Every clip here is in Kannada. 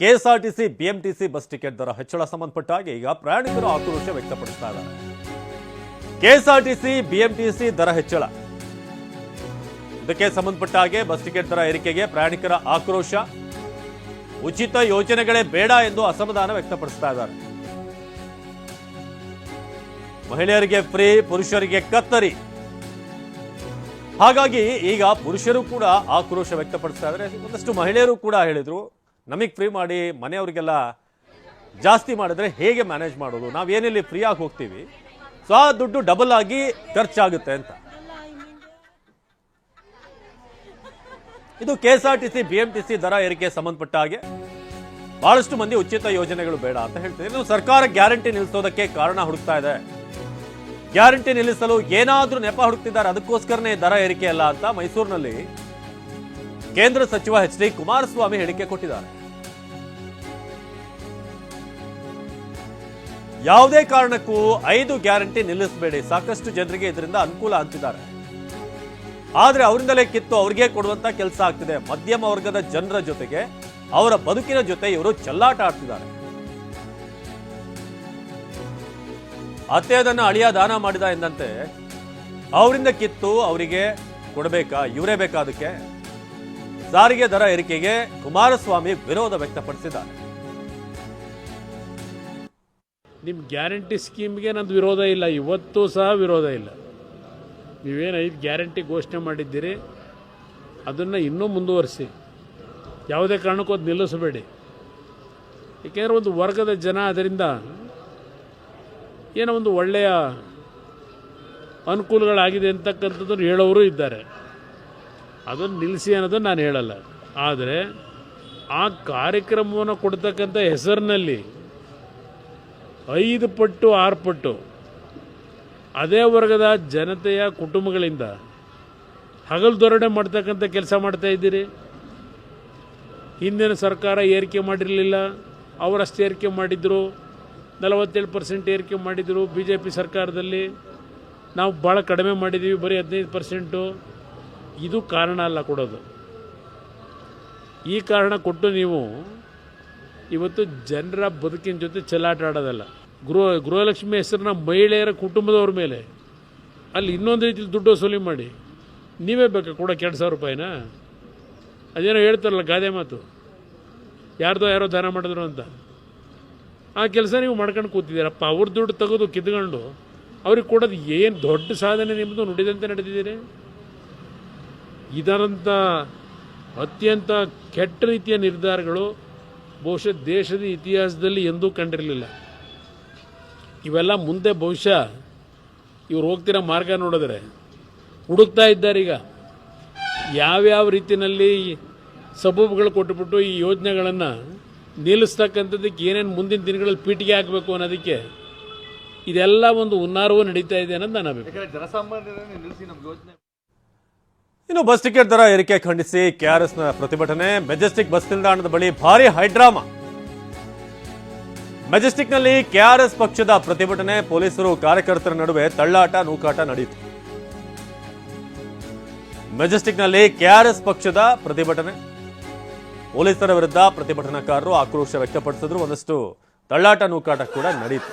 ಕೆಎಸ್ಆರ್ಟಿಸಿ, ಬಿಎಂಟಿಸಿ ಬಸ್ ಟಿಕೆಟ್ ದರ ಹೆಚ್ಚಳ ಸಂಬಂಧಪಟ್ಟ ಹಾಗೆ ಈಗ ಪ್ರಯಾಣಿಕರು ಆಕ್ರೋಶ ವ್ಯಕ್ತಪಡಿಸ್ತಾ ಇದ್ದಾರೆ. ಕೆಎಸ್ಆರ್ಟಿಸಿ, ಬಿಎಂಟಿಸಿ ದರ ಹೆಚ್ಚಳ. ಇದಕ್ಕೆ ಸಂಬಂಧಪಟ್ಟ ಹಾಗೆ ಬಸ್ ಟಿಕೆಟ್ ದರ ಏರಿಕೆಗೆ ಪ್ರಯಾಣಿಕರ ಆಕ್ರೋಶ. ಉಚಿತ ಯೋಜನೆಗಳೇ ಬೇಡ ಎಂದು ಅಸಮಾಧಾನ ವ್ಯಕ್ತಪಡಿಸ್ತಾ ಇದ್ದಾರೆ. ಮಹಿಳೆಯರಿಗೆ ಫ್ರೀ, ಪುರುಷರಿಗೆ ಕತ್ತರಿ. ಹಾಗಾಗಿ ಈಗ ಪುರುಷರು ಕೂಡ ಆಕ್ರೋಶ ವ್ಯಕ್ತಪಡಿಸ್ತಾ ಇದ್ದಾರೆ. ಒಂದಷ್ಟು ಮಹಿಳೆಯರು ಕೂಡ ಹೇಳಿದ್ರು ನಮಗೆ ಫ್ರೀ ಮಾಡಿ ಮನೆಯವರಿಗೆಲ್ಲ ಜಾಸ್ತಿ ಮಾಡಿದ್ರೆ ಹೇಗೆ ಮ್ಯಾನೇಜ್ ಮಾಡೋದು? ನಾವೇನಿಲ್ಲಿ ಫ್ರೀ ಆಗಿ ಹೋಗ್ತೀವಿ. ಸೊ ಆ ದುಡ್ಡು ಡಬಲ್ ಆಗಿ ಖರ್ಚಾಗುತ್ತೆ ಅಂತ. ಇದು K S R T C B M T C ದರ ಏರಿಕೆ ಸಂಬಂಧಪಟ್ಟ ಹಾಗೆ ಬಹಳಷ್ಟು ಮಂದಿ ಉಚಿತ ಯೋಜನೆಗಳು ಬೇಡ ಅಂತ ಹೇಳ್ತೀವಿ ಸರ್ಕಾರ ಗ್ಯಾರಂಟಿ ನಿಲ್ಲಿಸೋದಕ್ಕೆ ಕಾರಣ ಹುಡುಕ್ತಾ ಇದೆ. ಗ್ಯಾರಂಟಿ ನಿಲ್ಲಿಸಲು ಏನಾದರೂ ನೆಪ ಹುಡುಕ್ತಿದ್ದಾರೆ. ಅದಕ್ಕೋಸ್ಕರನೇ ದರ ಏರಿಕೆ ಅಲ್ಲ ಅಂತ ಮೈಸೂರಿನಲ್ಲಿ ಕೇಂದ್ರ ಸಚಿವ ಎಚ್ ಡಿ ಕುಮಾರಸ್ವಾಮಿ ಹೇಳಿಕೆ ಕೊಟ್ಟಿದ್ದಾರೆ. ಯಾವುದೇ ಕಾರಣಕ್ಕೂ ಐದು ಗ್ಯಾರಂಟಿ ನಿಲ್ಲಿಸಬೇಡಿ. ಸಾಕಷ್ಟು ಜನರಿಗೆ ಇದರಿಂದ ಅನುಕೂಲ ಅಂತಿದ್ದಾರೆ ಆದರೆ ಅವರಿಂದಲೇ ಕಿತ್ತು ಅವ್ರಿಗೆ ಕೊಡುವಂತ ಕೆಲಸ ಆಗ್ತಿದೆ. ಮಧ್ಯಮ ವರ್ಗದ ಜನರ ಜೊತೆಗೆ ಅವರ ಬದುಕಿನ ಜೊತೆ ಇವರು ಚೆಲ್ಲಾಟ ಆಡ್ತಿದ್ದಾರೆ. ಅತ್ತೆ ಅದನ್ನ ಅಳಿಯ ದಾನ ಮಾಡಿದ ಎಂದಂತೆ ಅವರಿಂದ ಕಿತ್ತು ಅವರಿಗೆ ಕೊಡಬೇಕಾ? ಇವರೇ ಬೇಕಾ ಅದಕ್ಕೆ? ಸಾರಿಗೆ ದರ ಏರಿಕೆಗೆ ಕುಮಾರಸ್ವಾಮಿ ವಿರೋಧ ವ್ಯಕ್ತಪಡಿಸಿದ್ದಾರೆ. ನಿಮ್ಮ ಗ್ಯಾರಂಟಿ ಸ್ಕೀಮ್ಗೆ ನಂದು ವಿರೋಧ ಇಲ್ಲ, ಇವತ್ತು ಸಹ ವಿರೋಧ ಇಲ್ಲ. ನೀವೇನು ಐದು ಗ್ಯಾರಂಟಿ ಘೋಷಣೆ ಮಾಡಿದ್ದೀರಿ, ಅದನ್ನು ಇನ್ನೂ ಮುಂದುವರಿಸಿ. ಯಾವುದೇ ಕಾರಣಕ್ಕೂ ಅದು ನಿಲ್ಲಿಸಬೇಡಿ. ಏಕೆಂದರೆ ಒಂದು ವರ್ಗದ ಜನ ಅದರಿಂದ ಏನೋ ಒಂದು ಒಳ್ಳೆಯ ಅನುಕೂಲಗಳಾಗಿದೆ ಅಂತಕ್ಕಂಥದ್ದು ಹೇಳೋರು ಇದ್ದಾರೆ. ಅದನ್ನು ನಿಲ್ಲಿಸಿ ಅನ್ನೋದನ್ನು ನಾನು ಹೇಳಲ್ಲ. ಆದರೆ ಆ ಕಾರ್ಯಕ್ರಮವನ್ನು ಕೊಡ್ತಕ್ಕಂಥ ಹೆಸರಿನಲ್ಲಿ ಐದು ಪಟ್ಟು, ಆರು ಪಟ್ಟು ಅದೇ ವರ್ಗದ ಜನತೆಯ ಕುಟುಂಬಗಳಿಂದ ಹಗಲು ದೊರಡೆ ಮಾಡ್ತಕ್ಕಂಥ ಕೆಲಸ ಮಾಡ್ತಾ ಇದ್ದೀರಿ. ಹಿಂದಿನ ಸರ್ಕಾರ ಏರಿಕೆ ಮಾಡಿರಲಿಲ್ಲ. ಅವರಷ್ಟು ಏರಿಕೆ ಮಾಡಿದ್ರು. ನಲವತ್ತೇಳು ಪರ್ಸೆಂಟ್ ಏರಿಕೆ ಮಾಡಿದರು. ಬಿ ಜೆ ಪಿ ಸರ್ಕಾರದಲ್ಲಿ ನಾವು ಭಾಳ ಕಡಿಮೆ ಮಾಡಿದ್ದೀವಿ, ಬರೀ ಹದಿನೈದು ಪರ್ಸೆಂಟು ಇದು ಕಾರಣ ಅಲ್ಲ ಕೊಡೋದು. ಈ ಕಾರಣ ಕೊಟ್ಟು ನೀವು ಇವತ್ತು ಜನರ ಬದುಕಿನ ಜೊತೆ ಚೆಲ್ಲಾಟ ಆಡೋದಲ್ಲ. ಗೃಹ, ಗೃಹಲಕ್ಷ್ಮಿ ಹೆಸರನ್ನ ಮಹಿಳೆಯರ ಕುಟುಂಬದವ್ರ ಮೇಲೆ. ಅಲ್ಲಿ ಇನ್ನೊಂದು ರೀತಿಯಲ್ಲಿ ದುಡ್ಡು ವಸೂಲಿ ಮಾಡಿ. ನೀವೇ ಬೇಕಾ ಕೂಡ ಎರಡು ಸಾವಿರ ರೂಪಾಯಿನ? ಅದೇನೋ ಹೇಳ್ತಾರಲ್ಲ ಗಾದೆ ಮಾತು. ಯಾರ್ದೋ ಯಾರೋ ದಾನ ಮಾಡಿದ್ರು ಅಂತ. ಆ ಕೆಲಸ ನೀವು ಮಾಡ್ಕೊಂಡು ಕೂತಿದ್ದೀರಪ್ಪ. ಅವ್ರ ದುಡ್ಡು ತೆಗೆದು ಕಿತ್ಕೊಂಡು ಅವ್ರಿಗೆ ಕೊಡೋದು ಏನು ದೊಡ್ಡ ಸಾಧನೆ ನಿಮ್ಮದು ನುಡಿದಂತೆ ನಡೆದಿದ್ದೀರಿ? ಇದರಂಥ ಅತ್ಯಂತ ಕೆಟ್ಟ ರೀತಿಯ ನಿರ್ಧಾರಗಳು ಬಹುಶಃ ದೇಶದ ಇತಿಹಾಸದಲ್ಲಿ ಎಂದೂ ಕಂಡಿರಲಿಲ್ಲ. ಇವೆಲ್ಲ ಮುಂದೆ ಬಹುಶಃ ಇವ್ರು ಹೋಗ್ತಿರೋ ಮಾರ್ಗ ನೋಡಿದ್ರೆ ಹುಡುಕ್ತಾ ಇದ್ದಾರೆ ಈಗ. ಯಾವ್ಯಾವ ರೀತಿಯಲ್ಲಿ ಸಬೂಬುಗಳು ಕೊಟ್ಟುಬಿಟ್ಟು ಈ ಯೋಜನೆಗಳನ್ನು ನಿಲ್ಲಿಸ್ತಕ್ಕಂಥದ್ದಕ್ಕೆ ಏನೇನು ಮುಂದಿನ ದಿನಗಳಲ್ಲಿ ಪೀಟಿಗೆ ಹಾಕಬೇಕು ಅನ್ನೋದಕ್ಕೆ ಇದೆಲ್ಲ ಒಂದು ಹುನ್ನಾರವೂ ನಡೀತಾ ಇದೆ ಅನ್ನೋದು ನನ್ನ ಅಭಿಪ್ರಾಯ. ಜನಸಾಮಾನ್ಯರನ್ನು ನಿಲ್ಲಿಸಿ ನಮ್ಮ ಯೋಜನೆ ಇನ್ನು ಬಸ್ ಟಿಕೆಟ್ ದರ ಏರಿಕೆ ಖಂಡಿಸಿ ಕೆಆರ್ಎಸ್ನ ಪ್ರತಿಭಟನೆ. ಮೆಜೆಸ್ಟಿಕ್ ಬಸ್ ನಿಲ್ದಾಣದ ಬಳಿ ಭಾರಿ ಹೈಡ್ರಾಮಾ. ಮೆಜೆಸ್ಟಿಕ್ನಲ್ಲಿ ಕೆಆರ್ಎಸ್ ಪಕ್ಷದ ಪ್ರತಿಭಟನೆ, ಪೊಲೀಸರು ಕಾರ್ಯಕರ್ತರ ನಡುವೆ ತಳ್ಳಾಟ, ನೂಕಾಟ ನಡೆಯಿತು. ಮೆಜೆಸ್ಟಿಕ್ನಲ್ಲಿ ಕೆಆರ್ಎಸ್ ಪಕ್ಷದ ಪ್ರತಿಭಟನೆ. ಪೊಲೀಸರ ವಿರುದ್ಧ ಪ್ರತಿಭಟನಾಕಾರರು ಆಕ್ರೋಶ ವ್ಯಕ್ತಪಡಿಸಿದ್ರು. ಒಂದಷ್ಟು ತಳ್ಳಾಟ, ನೂಕಾಟ ಕೂಡ ನಡೆಯಿತು.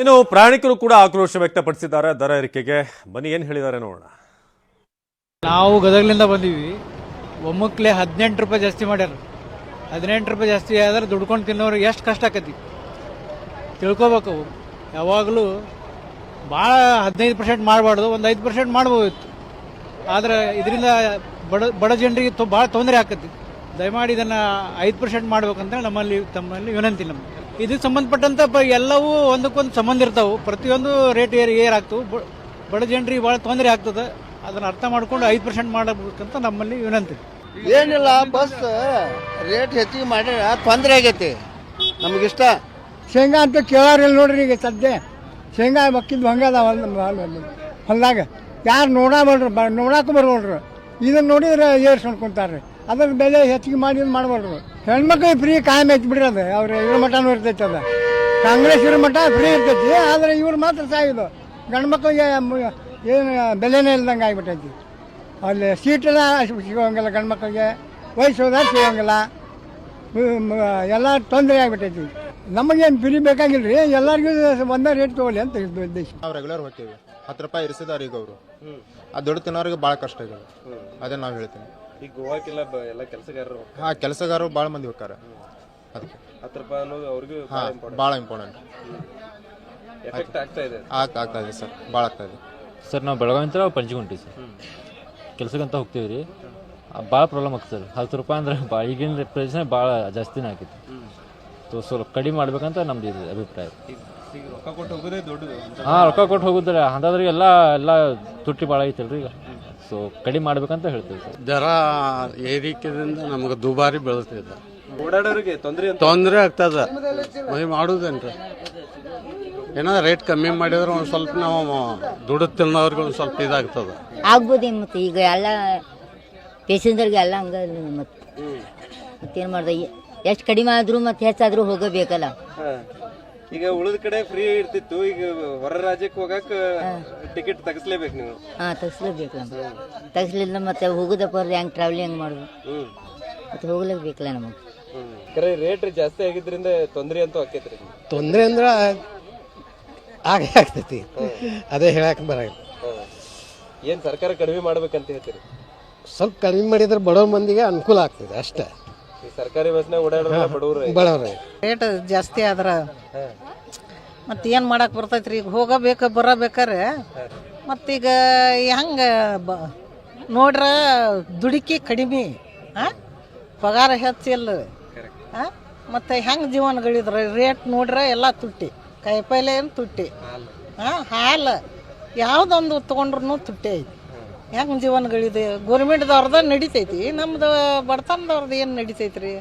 ಇನ್ನು ಪ್ರಯಾಣಿಕರು ಕೂಡ ಆಕ್ರೋಶ ವ್ಯಕ್ತಪಡಿಸಿದ್ದಾರೆ. ದರ ಏರಿಕೆಗೆ ಬನ್ನಿ, ಏನು ಹೇಳಿದ್ದಾರೆ ನೋಡೋಣ. ನಾವು ಗದಗಲಿಂದ ಬಂದೀವಿ. ಒಮ್ಮಕ್ಲೆ ಹದಿನೆಂಟು ರೂಪಾಯಿ ಜಾಸ್ತಿ ಮಾಡ್ಯಾರ. ಹದಿನೆಂಟು ರೂಪಾಯಿ ಜಾಸ್ತಿ ಆದ್ರೆ ದುಡ್ಕೊಂಡು ತಿನ್ನೋರಿಗೆ ಎಷ್ಟು ಕಷ್ಟ ಆಕತಿ. ತಿಳ್ಕೊಬೇಕು. ಯಾವಾಗಲೂ ಭಾಳ ಹದಿನೈದು ಪರ್ಸೆಂಟ್ ಮಾಡಬಾರ್ದು, ಒಂದು ಐದು ಪರ್ಸೆಂಟ್ ಮಾಡ್ಬೋದಿತ್ತು. ಆದ್ರೆ ಇದರಿಂದ ಬಡ ಬಡ ಜನರಿಗೆ ಭಾಳ ತೊಂದರೆ ಆಕತಿ. ದಯಮಾಡಿ ಇದನ್ನು ಐದು ಪರ್ಸೆಂಟ್ ಮಾಡ್ಬೇಕಂತ ನಮ್ಮಲ್ಲಿ, ತಮ್ಮಲ್ಲಿ ವಿನಂತಿ ನಮಗೆ. ಇದಕ್ಕೆ ಸಂಬಂಧಪಟ್ಟಂತ ಪ- ಎಲ್ಲವೂ ಒಂದಕ್ಕೊಂದು ಸಂಬಂಧ ಇರ್ತಾವು. ಪ್ರತಿಯೊಂದು ರೇಟ್ ಏರ್ ಏರ್ ಆಗ್ತವು. ಬ- ಬಡ ಜನರಿಗೆ ಭಾಳ ತೊಂದರೆ ಆಗ್ತದೆ. ಅದನ್ನ ಅರ್ಥ ಮಾಡ್ಕೊಂಡು ಐದು ಪರ್ಸೆಂಟ್ ಮಾಡಬೇಕಂತ ನಮ್ಮಲ್ಲಿ ವಿನಂತಿ. ಏನಿಲ್ಲ ಬಸ್ ರೇಟ್ ಹೆಚ್ಚಿಗೆ ಮಾಡ್ಯಾರ ತೊಂದರೆ ಆಗೈತಿ. ನಮಗಿಷ್ಟ. ಶೇಂಗಾ ಅಂತ ಕೇಳಾರಿಲ್ಲ ನೋಡ್ರಿ ಈಗ ಸದ್ಯ. ಶೇಂಗಾ ಮಕ್ಕಿದ್ದು ಹಂಗದ ಹೊಲ್ದಾಗ. ಯಾರು ನೋಡಬಲ್ರು ಬ ನೋಡಕ್ಕೂ ಬರ್ಬೋದ್ರಿ ಇದನ್ನ ನೋಡಿದ್ರೆ ಏರ್ಸ್ಕೊಂಡು ಕುಂತಾರ್ರಿ. ಅದ್ರ ಬೆಲೆ ಹೆಚ್ಚಿಗೆ ಮಾಡಿ ಮಾಡಬಾರ್ದು. ಹೆಣ್ಮಕ್ಳಿಗೆ ಫ್ರೀ ಕಾಯಂ ಐತಿ ಬಿಡ್ರಿ ಅದು. ಅವ್ರ ಇವ್ರ ಮಟನೂ ಇರ್ತೈತೆ ಅದು. ಕಾಂಗ್ರೆಸ್ ಇವ್ರ ಮಠ ಫ್ರೀ ಇರ್ತೈತಿ, ಆದರೆ ಇವ್ರು ಮಾತ್ರ ಸಾಯೋದು. ಗಂಡು ಮಕ್ಕಳಿಗೆ ಏನು ಬೆಲೆನೇ ಇಲ್ದಂಗೆ ಆಗಿಬಿಟ್ಟೈತಿ. ಅಲ್ಲಿ ಸೀಟೆಲ್ಲ ಸಿಗೋಂಗಿಲ್ಲ ಗಂಡು ಮಕ್ಕಳಿಗೆ ವಯಸ್ಸೋದಾಗ ಸಿಗೋಂಗಿಲ್ಲ. ಎಲ್ಲ ತೊಂದರೆ ಆಗಿಬಿಟ್ಟೈತಿ. ನಮಗೇನು ಫ್ರೀ ಬೇಕಾಗಿಲ್ಲ ರೀ ಎಲ್ಲರಿಗೂ ಒಂದೇ ರೇಟ್ ತೊಗೊಳ್ಳಿ ಅಂತ ಉದ್ದೇಶ. ರೆಗ್ಯುಲರ್ ಹೋಗ್ತೀವಿ. ಹತ್ತು ರೂಪಾಯಿ ಇರಿಸಿದಾರ ಈಗ ಅವರು ಆ ದುಡ್ಡು ತಿನ್ನೋರಿಗೆ ಭಾಳ ಕಷ್ಟ ಇದೆ. ಅದೇ ನಾವು ಹೇಳ್ತೀನಿ ಈಗ ಗೋವಾಕ್ಕೆಲ್ಲ ಬ- ಎಲ್ಲ ಕೆಲಸಗಾರರು ಹಾಂ ಕೆಲಸಗಾರರು ಭಾಳ ಮಂದಿ ಹೋಗ್ತಾರೆ. ಅದಕ್ಕೆ. ಹತ್ತು ರೂಪಾಯಿ ಅನ್ನೋದು ಅವ್ರಿಗೂ ಹಾಂ ಭಾಳ ಇಂಪಾರ್ಟೆಂಟ್ ಎಫೆಕ್ಟ್ ಆಗ್ತಾ ಇದೆ. ಆಗ್ತಾ ಆಗ್ತಾ ಇದೆ ಸರ್. ಭಾಳ ಆಗ್ತಾ ಇದೆ. ಸರ್ ನಾವು ಬೆಳಗಾವಿ ಅಂತ ಪಂಚಗುಂಟಿ ಸರ್. ಕೆಲಸಕ್ಕಂತ ಹೋಗ್ತೀವಿ ರೀ. ಭಾಳ ಪ್ರಾಬ್ಲಮ್ ಆಗ್ತದೆ ಸರ್. ಹತ್ತು ರೂಪಾಯಿ ಅಂದ್ರೆ ಬಾ ಈಗಿನ ಪ್ರೈಸ್ನೇ ಭಾಳ ಜಾಸ್ತಿನೇ ಆಗಿತ್ತು ಸೊ ಸ್ವಲ್ಪ ಕಡಿಮೆ ಮಾಡ್ಬೇಕಂತ ನಮ್ದು ಇದು ಅಭಿಪ್ರಾಯ. ಈಗ ರೊಕ್ಕ ಕೊಟ್ಟು ಹೋಗೋದೇ ದೊಡ್ಡದು ಹಾಂ ರೊಕ್ಕ ಕೊಟ್ಟು ಹೋಗುದ್ರೆ ಅಂಥದ್ರಿಗೆ ಎಲ್ಲ ಎಲ್ಲ ತುಟ್ಟಿ ಭಾಳ ಐತಲ್ರಿ ಈಗ. ಸೊ ಕಡಿಮೆ ಮಾಡ್ಬೇಕಂತ ಹೇಳ್ತೀವಿ ಸರ್. ದರ ಏರಿಕೆದಿಂದ ನಮಗೆ ದುಬಾರಿ ಬೆಳೆಸ್ತಿದ್ದ ಓಡಾಡೋರಿಗೆ ತೊಂದರೆ ತೊಂದರೆ ಆಗ್ತದ. ಮೈ ಮಾಡುದೇನ್ರಿ? ಏನಾದ್ರೂ ರೇಟ್ ಕಮ್ಮಿ ಮಾಡಿದ್ರೆ ಒಂದು ಸ್ವಲ್ಪ ನಾವು ದುಡ್ಡು ತಿನ್ನೋರ್ಗೆ ಒಂದು ಸ್ವಲ್ಪ ಇದಾಗ್ತದ. ಆಗ್ಬೋದೇ ಮತ್ತೆ? ಈಗ ಎಲ್ಲ ಪೇಸೆಂಜರ್ಗೆ ಎಲ್ಲ ಹಂಗ ಮತ್ತೆ. ಮತ್ತೇನು ಮಾಡ್ದೆ? ಎಷ್ಟು ಕಡಿಮೆ ಆದರೂ ಮತ್ತೆ ಹೆಚ್ಚಾದರೂ ಹೋಗಬೇಕಲ್ಲ. ಈಗ ಉಳಿದ ಕಡೆ ಫ್ರೀ ಇರ್ತಿತ್ತು. ಈಗ ಹೊರ ರಾಜ್ಯಕ್ಕೆ ಹೋಗಕ್ ಟಿಕೆಟ್ ತಗಸ್ಲೇಬೇಕು ನೀವು. ಹಾಂ ತೆಗಿಸ್ಲೇಬೇಕಲ್ಲ ತಗಿಸ್ಲಿಲ್ಲ ಮತ್ತೆ ಹೋಗುದಪ್ಪ ಹೆಂಗೆ ಟ್ರಾವೆಲಿಂಗ್ ಹೆಂಗೆ ಮಾಡೋದು ಮತ್ತೆ ಹೋಗ್ಲೇಬೇಕಲ್ಲ ನಮಗೆ. ಕರೆ ರೇಟ್ ಜಾಸ್ತಿ ಆಗಿದ್ರಿಂದ ತೊಂದರೆ ಅಂತೂ ಆಕೈತ್ರಿ ತೊಂದರೆ ಅಂದ್ರೆ ಆಗೇ ಆಗ್ತೈತಿ. ಅದೇ ಹೇಳಕ್ಕೆ ಬರಲ್ಲ ಏನು ಸರ್ಕಾರ ಕಡಿಮೆ ಮಾಡ್ಬೇಕಂತ ಹೇಳ್ತೀರಿ? ಸ್ವಲ್ಪ ಕಡಿಮೆ ಮಾಡಿದ್ರೆ ಬಡವ್ರ ಮಂದಿಗೆ ಅನುಕೂಲ ಆಗ್ತದೆ ಅಷ್ಟೇ. ಸರ್ಕಾರಿ ಬಸ್ನಾಗ ಓಡಾಡೋರೆಲ್ಲ ಬಡವರು. ಬಡವ್ರೆ. ರೇಟ್ ಜಾಸ್ತಿ ಆದ್ರ ಮತ್ತೆ ಏನು ಮಾಡಕ್ ಬರ್ತೈತ್ರಿ? ಈಗ ಹೋಗಬೇಕು ಬರಬೇಕಾರೆ. ಮತ್ತೀಗ ಹೆಂಗ ಬ ನೋಡ್ರ ದುಡುಕಿ ಕಡಿಮೆ. ಆ? ಪಗಾರ ಹೆಚ್ಚಿಲ್ಲ ಆ? ಮತ್ತೆ ಹೆಂಗೆ ಜೀವನಗಳಿದ್ರ ರೇಟ್ ನೋಡ್ರ ಎಲ್ಲ ತುಟ್ಟಿ. ಕಾಯಿಪಲ್ಲೆ ಏನು ತುಟ್ಟಿ? ಹಾಂ ಹಾಲು. ಯಾವುದೊಂದು ತೊಗೊಂಡ್ರು ತುಟ್ಟಿ ಐತಿ. ಹೆಂಗೆ ಜೀವನಗಳಿದೆ? ಗೋರ್ಮೆಂಟ್ದವ್ರದ ನಡಿತೈತಿ ನಮ್ದು ಬಡತನದವ್ರದ್ದು ಏನು ನಡಿತೈತ್ರಿ?